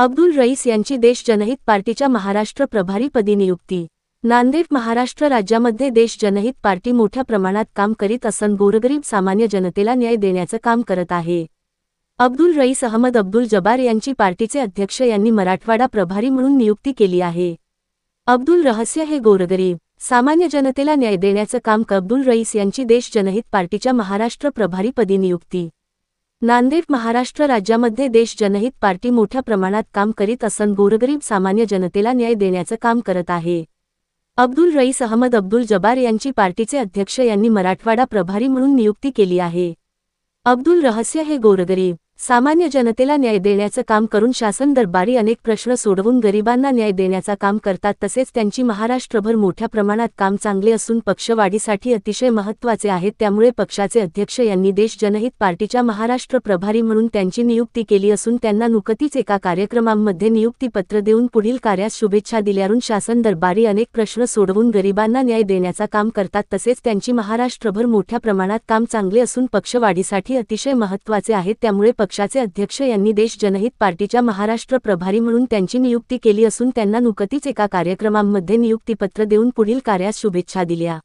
अब्दुल रईस यांची देश जनहित पार्टीच्या महाराष्ट्र प्रभारीपदी नियुक्ती. नांदेड महाराष्ट्र राज्यामध्ये देश जनहित पार्टी मोठ्या प्रमाणात काम करीत असून गोरगरीब सामान्य जनतेला न्याय देण्याचं काम करत आहे. अब्दुल रईस अहमद अब्दुल जबार यांची पार्टीचे अध्यक्ष यांनी मराठवाडा प्रभारी म्हणून नियुक्ती केली आहे. अब्दुल रहस्य हे गोरगरीब सामान्य जनतेला न्याय देण्याचं काम अब्दुल रईस यांची देश जनहित पार्टीच्या महाराष्ट्र प्रभारीपदी नियुक्ती. नांदेड महाराष्ट्र राज्यामध्ये देश जनहित पार्टी मोठ्या प्रमाणात काम करीत असून गोरगरीब सामान्य जनतेला न्याय देण्याचं काम करत आहे. अब्दुल रईस अहमद अब्दुल जबार यांची पार्टीचे अध्यक्ष यांनी मराठवाडा प्रभारी म्हणून नियुक्ती केली आहे. अब्दुल रहस्य हे गोरगरीब सामान्य जनतेला न्याय देण्याचं काम करून शासन दरबारी अनेक प्रश्न सोडवून गरिबांना न्याय देण्याचा काम करतात तसेच त्यांची महाराष्ट्रभर मोठ्या प्रमाणात काम चांगले असून पक्षवाढीसाठी अतिशय महत्त्वाचे आहेत. त्यामुळे पक्षाचे अध्यक्ष यांनी देश जनहित पार्टीच्या महाराष्ट्र प्रभारी म्हणून त्यांची नियुक्ती केली असून त्यांना नुकतीच एका कार्यक्रमांमध्ये नियुक्तीपत्र देऊन पुढील कार्यास शुभेच्छा दिल्यावरून शासन दरबारी अनेक प्रश्न सोडवून गरिबांना न्याय देण्याचा काम करतात तसेच त्यांची महाराष्ट्रभर मोठ्या प्रमाणात काम चांगले असून पक्षवाढीसाठी अतिशय महत्त्वाचे आहेत. त्यामुळे पक्षाचे अध्यक्ष यांनी देश जनहित पार्टीच्या महाराष्ट्र प्रभारी म्हणून त्यांची नियुक्ती केली असून त्यांना नुकतीच एका कार्यक्रमांमध्ये नियुक्तीपत्र देऊन पुढील कार्यास शुभेच्छा दिल्या.